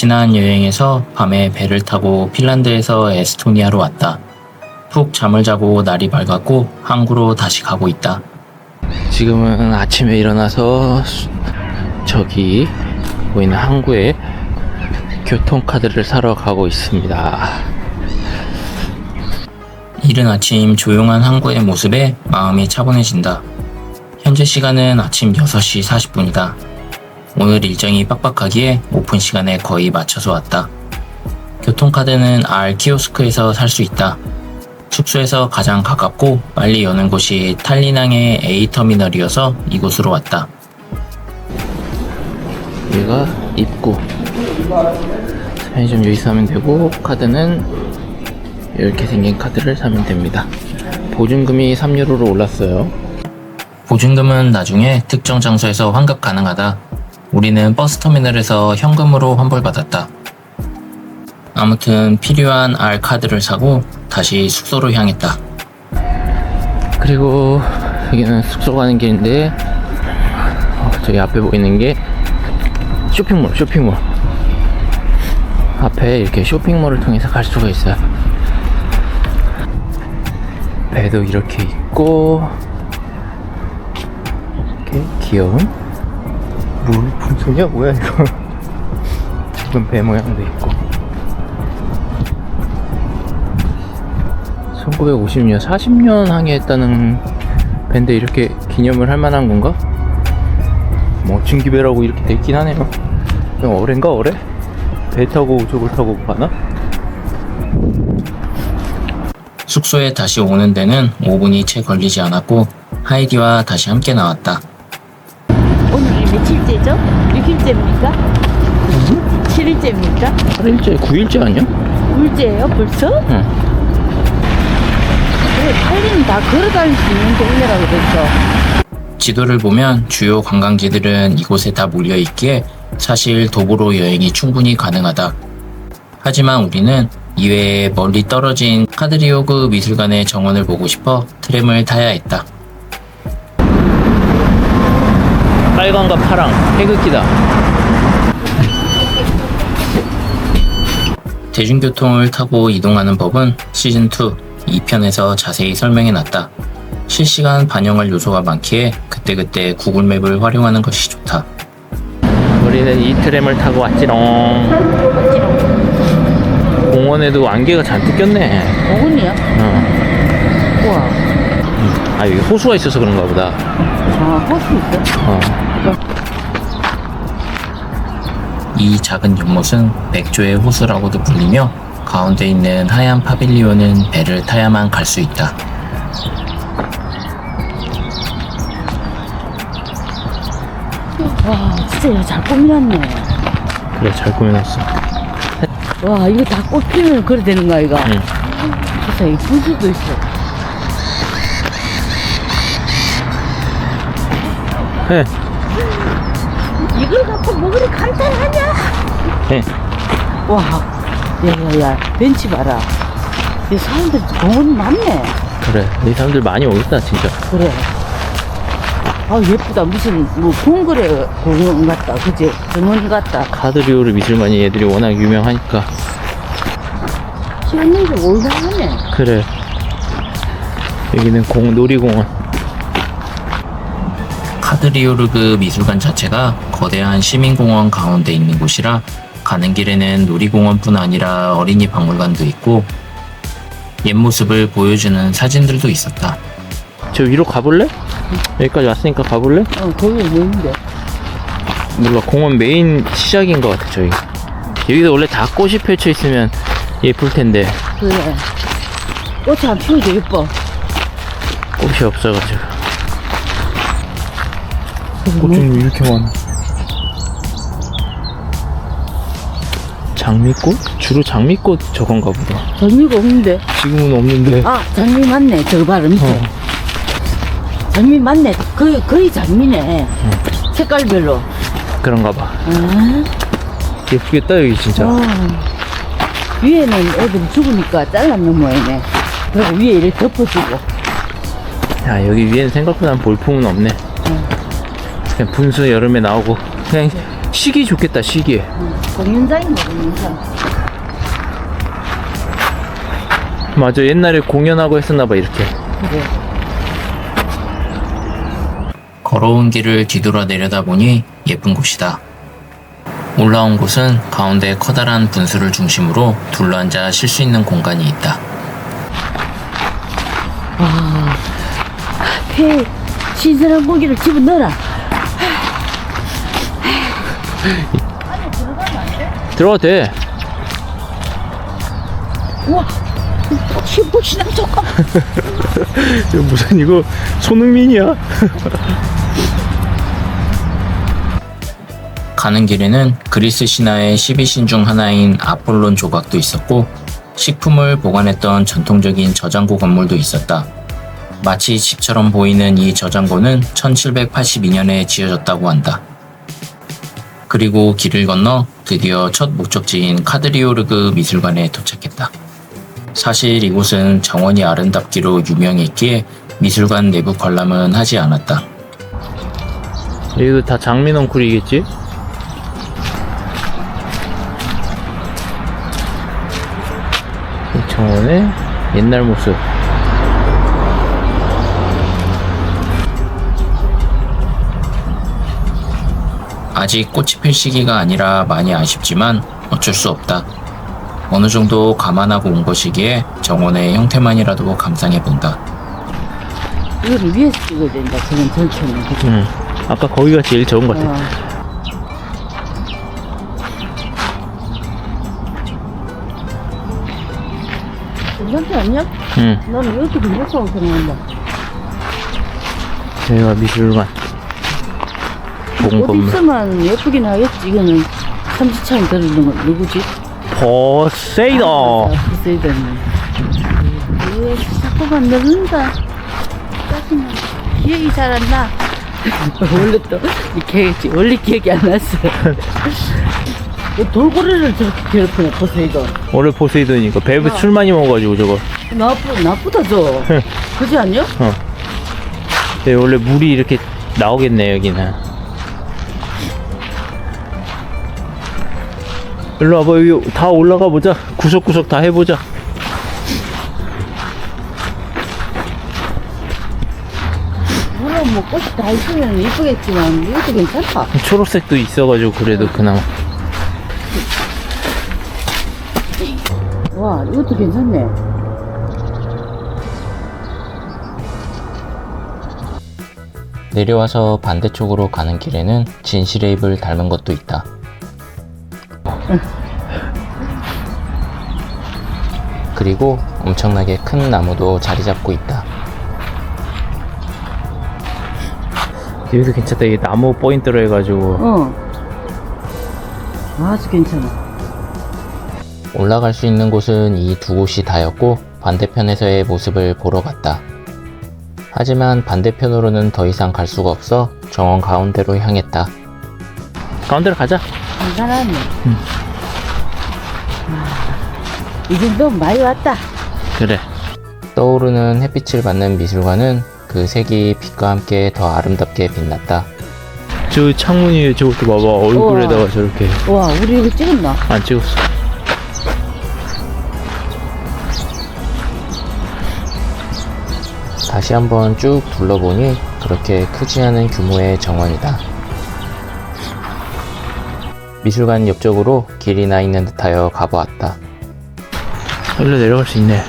지난 여행에서 밤에 배를 타고 핀란드에서 에스토니아로 왔다. 푹 잠을 자고 날이 밝았고 항구로 다시 가고 있다. 지금은 아침에 일어나서 수- 저기 보이는 항구에 교통카드를 사러 가고 있습니다. 이른 아침 조용한 항구의 모습에 마음이 차분해진다. 현재 시간은 아침 6시 40분이다. 오늘 일정이 빡빡하기에 오픈 시간에 거의 맞춰서 왔다. 교통카드는 R 키오스크에서 살 수 있다. 숙소에서 가장 가깝고 빨리 여는 곳이 탈리낭의 A터미널이어서 이곳으로 왔다. 여기가 입구. 편의점 여기서 하면 되고 카드는 이렇게 생긴 카드를 사면 됩니다. 보증금이 3유로로 올랐어요. 보증금은 나중에 특정 장소에서 환급 가능하다. 우리는 버스터미널에서 현금으로 환불받았다. 아무튼 필요한 R 카드를 사고 다시 숙소로 향했다. 그리고 여기는 숙소 가는 길인데 어, 저기 앞에 보이는 게 쇼핑몰 쇼핑몰 앞에 이렇게 쇼핑몰을 통해서 갈 수가 있어요 배도 이렇게 있고 이렇게 귀여운 물 풍선이야 뭐야 이거 작은 배 모양도 있고 1950년, 40년 항해했다는 밴드 이렇게 기념을 할 만한 건가? 뭐 진기배라고 이렇게 돼 있긴 하네요. 어뢰인가 어뢰? 배 타고 저걸 타고 가나? 숙소에 다시 오는 데는 5분이 채 걸리지 않았고 하이디와 다시 함께 나왔다. 며칠째죠? 6일째입니까? 7일째입니까? 8일째, 9일째 아니야? 9일째예요 벌써? 응. 그래 팔리는 다 걸어다닐 수 있는 동네라고 그랬어 지도를 보면 주요 관광지들은 이곳에 다 몰려 있기에 사실 도보로 여행이 충분히 가능하다. 하지만 우리는 이외에 멀리 떨어진 카드리오그 미술관의 정원을 보고 싶어 트램을 타야 했다. 빨강과 파랑, 태극기다. 대중교통을 타고 이동하는 법은 시즌2 2편에서 자세히 설명해 놨다. 실시간 반영할 요소가 많기에 그때그때 구글맵을 활용하는 것이 좋다. 우리는 이 트램을 타고 왔지롱. 공원에도 안개가 잔뜩 꼈네. 오븐이요? 어. 우와 아, 여기 호수가 있어서 그런가 보다. 아 호수 있어? 어. 이 작은 연못은 백조의 호수라고도 불리며 가운데 있는 하얀 파빌리온은 배를 타야만 갈 수 있다. 와 진짜 이거 잘 꾸며놨네 그래, 잘 꾸며놨어. 와 이거 다 꽃피면 그래 되는 거야 이거 응. 진짜 이 분수도 있어 네. 이걸 갖고 뭐 그리 간단하냐 네. 와 야야야 벤치 봐라 이 사람들 공원이 많네 그래. 이 사람들 많이 오겠다, 진짜. 그래. 아 예쁘다. 무슨 뭐 콩그레 공원 같다. 그지? 공원 같다. 카드리오르 미술관이 애들이 워낙 유명하니까. 시원하게 올라가네. 그래. 여기는 공, 놀이공원. 카드리오르그 미술관 자체가 거대한 시민공원 가운데 있는 곳이라 가는 길에는 놀이공원뿐 아니라 어린이 박물관도 있고 옛 모습을 보여주는 사진들도 있었다. 저 위로 가볼래? 여기까지 왔으니까 가볼래? 어 거기 뭐 있는데? 몰라, 공원 메인 시작인 것 같아, 저기. 여기도 원래 다 꽃이 펼쳐 있으면 예쁠 텐데, 그래. 꽃이 안 피워도 예뻐. 꽃이 없어가지고. 뭐? 꽃은 이렇게 많아. 장미꽃? 주로 장미꽃 저건가 보다. 장미가 없는데. 지금은 없는데. 아 장미 맞네. 봐라 밑에. 어. 장미 맞네. 거의 거의 장미네. 색깔별로. 그런가 봐. 아. 예쁘겠다, 여기 진짜. 와. 위에는 애들이 죽으니까 잘랐는 모양이네. 그리고 위에 이렇게 덮어주고. 야, 여기 위에는 생각보다 볼품은 없네. 그냥 분수 여름에 나오고, 그냥 시기 좋겠다 시기 공연장인가 공연장. 맞아 옛날에 공연하고 했었나봐 이렇게 그래. 걸어온 길을 뒤돌아 내려다 보니 예쁜 곳이다. 올라온 곳은 가운데 커다란 분수를 중심으로 둘러앉아 쉴 수 있는 공간이 있다. 회 신선한 고기를 집어 넣어라. 들어가도 돼 우와. 신복신앙 조금. 이거 무슨 이거 손흥민이야 가는 길에는 그리스 신화의 12신 중 하나인 아폴론 조각도 있었고 식품을 보관했던 전통적인 저장고 건물도 있었다. 마치 집처럼 보이는 이 저장고는 1782년에 지어졌다고 한다. 그리고 길을 건너 드디어 첫 목적지인 카드리오르그 미술관에 도착했다. 사실 이곳은 정원이 아름답기로 유명했기에 미술관 내부 관람은 하지 않았다. 여기도 다 장미 넝쿨이겠지? 이 정원의 옛날 모습 아직 꽃이 필 시기가 아니라 많이 아쉽지만 어쩔 수 없다. 어느 정도 감안하고 온 것이기에 정원의 형태만이라도 감상해 본다. 이거를 위에서 찍어야 된다. 저건 전체는. 그죠? 응. 아까 거기가 제일 좋은 것 같아 어. 괜찮지 않냐? 응. 나는 이것도 괜찮다고 생각한다. 여기가 미술관 본 옷 있으면 예쁘긴 하겠지. 이거는 삼지창 들어있는 건 누구지? 포세이돈 포세이돈이. 왜 자꾸만 늘는다. 짜증나. 기억이 잘 안 나. 원래 또 기억이 원래 기억이 안 났어. 왜 돌고래를 저렇게 괴롭히나 포세이돈. 원래 포세이돈이니까 배 어. 술 많이 먹어가지고 저거 나쁘 나쁘다 저. 그지 않냐? 어. 네, 원래 물이 이렇게 나오겠네 여기는 일로 와봐 여기 다 올라가 보자 구석구석 다 해보자 물론 뭐 꽃이 다 있으면 이쁘겠지만 이것도 괜찮다. 초록색도 있어가지고 그래도 그나마 와 이것도 괜찮네. 내려와서 반대쪽으로 가는 길에는 진실의 입을 닮은 것도 있다. 그리고 엄청나게 큰 나무도 자리 잡고 있다. 여기도 괜찮다 이게 나무 포인트로 해가지고 어. 아주 괜찮아. 올라갈 수 있는 곳은 이 두 곳이 다였고 반대편에서의 모습을 보러 갔다. 하지만 반대편으로는 더 이상 갈 수가 없어 정원 가운데로 향했다. 가운데로 가자 괜찮았네. 아, 이 정도면 많이 왔다. 그래 떠오르는 햇빛을 받는 미술관은 그 색이 빛과 함께 더 아름답게 빛났다. 저 창문 위에 저것도 봐봐 얼굴에다가 우와. 저렇게 와 우리 이거 찍었나? 안 찍었어 다시 한번 쭉 둘러보니 그렇게 크지 않은 규모의 정원이다. 미술관 옆쪽으로 길이 나 있는 듯하여 가보았다. 일로 내려갈 수 있네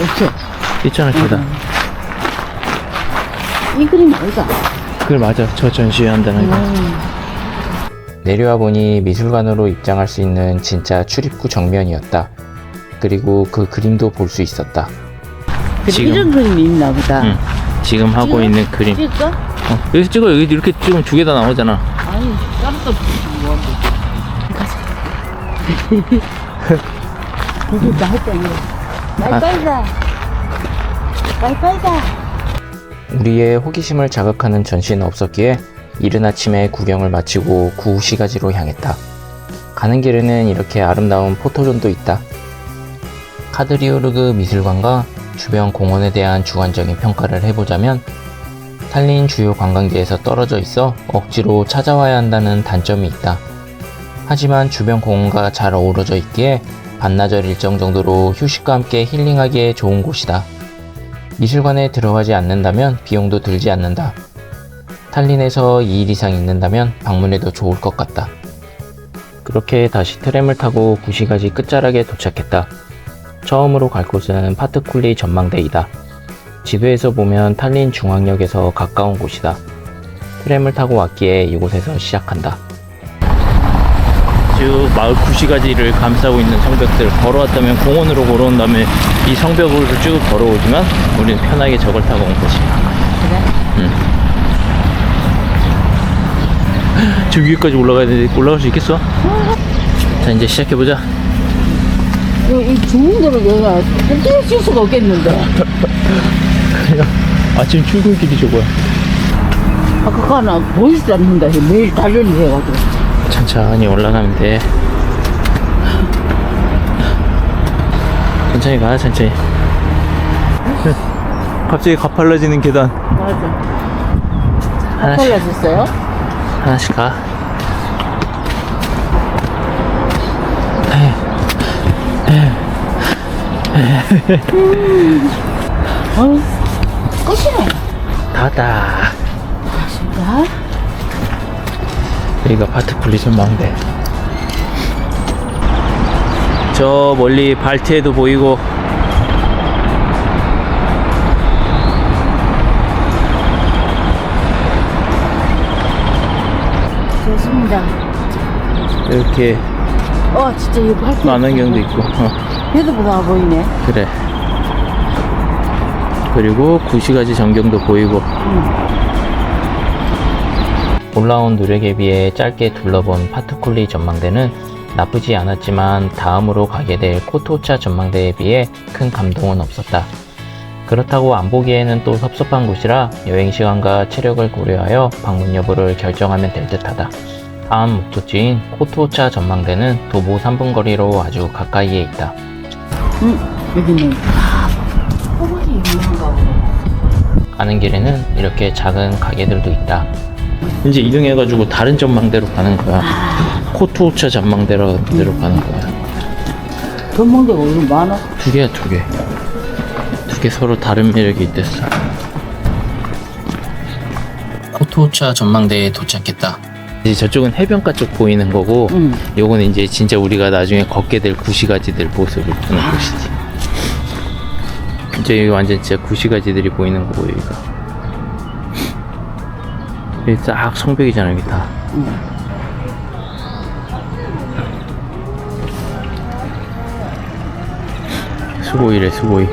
없어. 있잖아 계단 이 그림 아이가? 그걸 맞아 저 전시회 한다는 거 음, 내려와 보니 미술관으로 입장할 수 있는 진짜 출입구 정면이었다. 그리고 그 그림도 볼 수 있었다. 그래, 지금. 이런 그림이 있나 보다. 응. 지금 하고 찍어? 있는 그림 찍을까? 어, 여기서 찍어 여기 이렇게 찍으면 두 개 다 나오잖아 아니 깜짝 뭐 말빨다. 우리의 호기심을 자극하는 전시는 없었기에 이른 아침에 구경을 마치고 구시가지로 향했다. 가는 길에는 이렇게 아름다운 포토존도 있다. 카드리오르그 미술관과 주변 공원에 대한 주관적인 평가를 해보자면 탈린 주요 관광지에서 떨어져 있어 억지로 찾아와야 한다는 단점이 있다. 하지만 주변 공원과 잘 어우러져 있기에 반나절 일정 정도로 휴식과 함께 힐링하기에 좋은 곳이다. 미술관에 들어가지 않는다면 비용도 들지 않는다. 탈린에서 2일 이상 있는다면 방문해도 좋을 것 같다. 그렇게 다시 트램을 타고 구시가지 끝자락에 도착했다. 처음으로 갈 곳은 파트쿨리 전망대이다. 지도에서 보면 탈린 중앙역에서 가까운 곳이다. 트램을 타고 왔기에 이곳에서 시작한다. 쭉 마을 구시가지를 감싸고 있는 성벽들 걸어왔다면 공원으로 걸어온 다음에 이 성벽으로 쭉 걸어오지만 우리는 편하게 저걸 타고 온 것이야. 그래? 저 위에까지 올라가야 되는데 올라갈 수 있겠어? 자 이제 시작해보자. 이, 이 좋은 거를 내가 뗄 수가 없겠는데. 아침 출근길이 저거야. 아까 가나 보이지도 않는다. 매일 단련을 해가지고. 천천히 올라가면 돼. 천천히 가, 천천히. 갑자기 가팔라지는 계단. 맞아. 하나씩, 빨라졌어요? 하나씩 가. 어? 끝이네. 닫아. 진짜? 여기가 파트풀리 전망대. 저 멀리 발트에도 보이고 좋습니다. 이렇게 어, 진짜 이거 밝게. 만원경도 있고 어, 배도보다 보이네. 그래 그리고 구시가지 전경도 보이고 올라온 누력에 비해 짧게 둘러본 파트쿨리 전망대는 나쁘지 않았지만 다음으로 가게 될 코토차 전망대에 비해 큰 감동은 없었다. 그렇다고 안 보기에는 또 섭섭한 곳이라 여행 시간과 체력을 고려하여 방문 여부를 결정하면 될 듯하다. 다음 목적지인 코토차 전망대는 도보 3분 거리로 아주 가까이에 있다. 응, 여기는. 아. 가는 길에는 이렇게 작은 가게들도 있다. 이제 이동해가지고 다른 전망대로 가는 거야. 코토차 전망대로 데로 가는 거야. 전망대가 오늘 많아. 두 개야 두 개. 두 개 서로 다른 매력이 있댔어. 코토차 전망대에 도착했다. 이제 저쪽은 해변가 쪽 보이는 거고, 응. 요거는 이제 진짜 우리가 나중에 걷게 될 구시가지들 모습을 보는 곳이지. 이제 여기 완전 진짜 구시가지들이 보이는 거고 여기가. 여기 딱 성벽이잖아 여기 다. 응. 수고이래 수고이.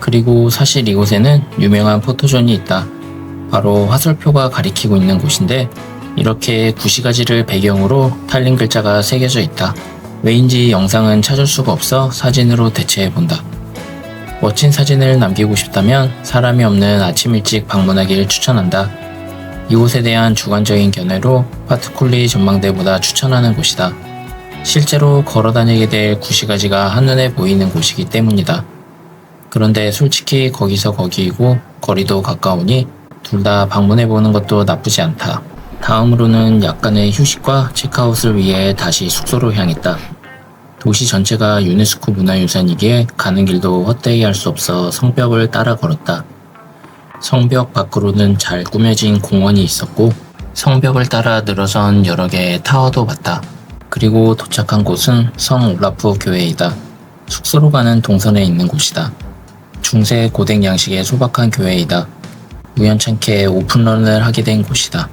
그리고 사실 이곳에는 유명한 포토존이 있다. 바로 화살표가 가리키고 있는 곳인데 이렇게 구시가지를 배경으로 탈린 글자가 새겨져 있다. 왜인지 영상은 찾을 수가 없어 사진으로 대체해 본다. 멋진 사진을 남기고 싶다면 사람이 없는 아침 일찍 방문하길 추천한다. 이곳에 대한 주관적인 견해로 파트쿨리 전망대보다 추천하는 곳이다. 실제로 걸어 다니게 될 구시가지가 한눈에 보이는 곳이기 때문이다. 그런데 솔직히 거기서 거기이고 거리도 가까우니 둘 다 방문해 보는 것도 나쁘지 않다. 다음으로는 약간의 휴식과 체크아웃을 위해 다시 숙소로 향했다. 도시 전체가 유네스코 문화유산이기에 가는 길도 헛되이 할 수 없어 성벽을 따라 걸었다. 성벽 밖으로는 잘 꾸며진 공원이 있었고 성벽을 따라 늘어선 여러 개의 타워도 봤다. 그리고 도착한 곳은 성 올라프 교회이다. 숙소로 가는 동선에 있는 곳이다. 중세 고댁 양식의 소박한 교회이다. 우연찮게 오픈런을 하게 된 곳이다.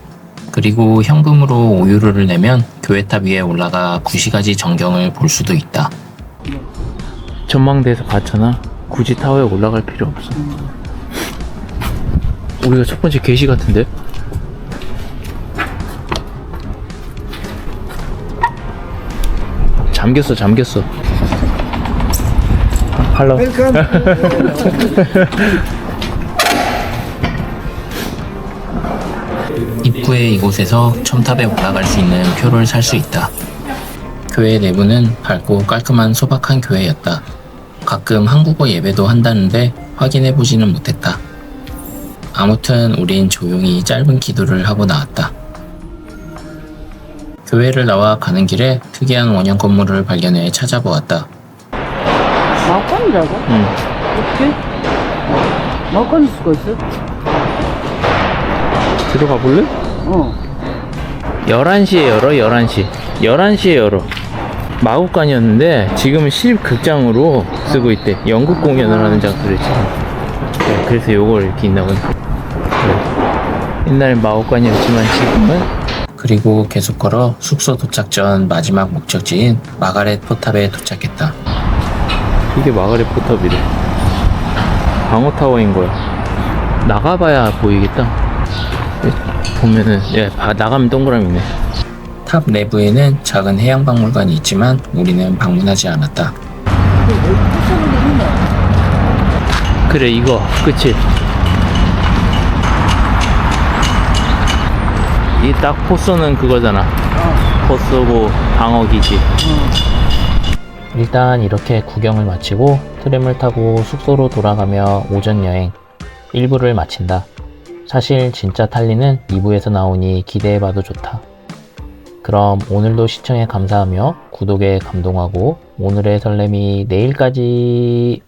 그리고 현금으로 5유로를 내면 교회탑 위에 올라가 구시가지 전경을 볼 수도 있다. 전망대에서 봤잖아. 굳이 타워에 올라갈 필요 없어. 우리가 첫 번째 게시 같은데? 잠겼어, 잠겼어. 팔로. 입구의 이곳에서 첨탑에 올라갈 수 있는 표를 살 수 있다. 교회 내부는 밝고 깔끔한 소박한 교회였다. 가끔 한국어 예배도 한다는데 확인해 보지는 못했다. 아무튼 우린 조용히 짧은 기도를 하고 나왔다. 교회를 나와 가는 길에 특이한 원형 건물을 발견해 찾아보았다. 막간이라고? 응. 어떻게? 막간일 수가 있어? 들어가 볼래? 어. 11시에 열어, 11시. 11시에 열어. 마구간이었는데 지금은 실극장으로 쓰고 있대. 연극 공연을 하는 장소를 지금. 네, 그래서 요걸 이렇게 있나 보네. 네. 옛날엔 마구간이었지만 지금은 그리고 계속 걸어 숙소 도착 전 마지막 목적지인 마가렛 포탑에 도착했다. 이게 마가렛 포탑이래. 방어타워인 거야. 나가봐야 보이겠다. 예, 보면은, 예, 봐- 나가면 동그라미 있네. 탑 내부에는 작은 해양 박물관이 있지만 우리는 방문하지 않았다. 그래, 이거. 그치? 이 딱 포스는 그거잖아. 포스고 방어기지. 일단 이렇게 구경을 마치고 트램을 타고 숙소로 돌아가며 오전 여행 1부를 마친다. 사실 진짜 탈리는 2부에서 나오니 기대해봐도 좋다. 그럼 오늘도 시청에 감사하며 구독에 감동하고 오늘의 설렘이 내일까지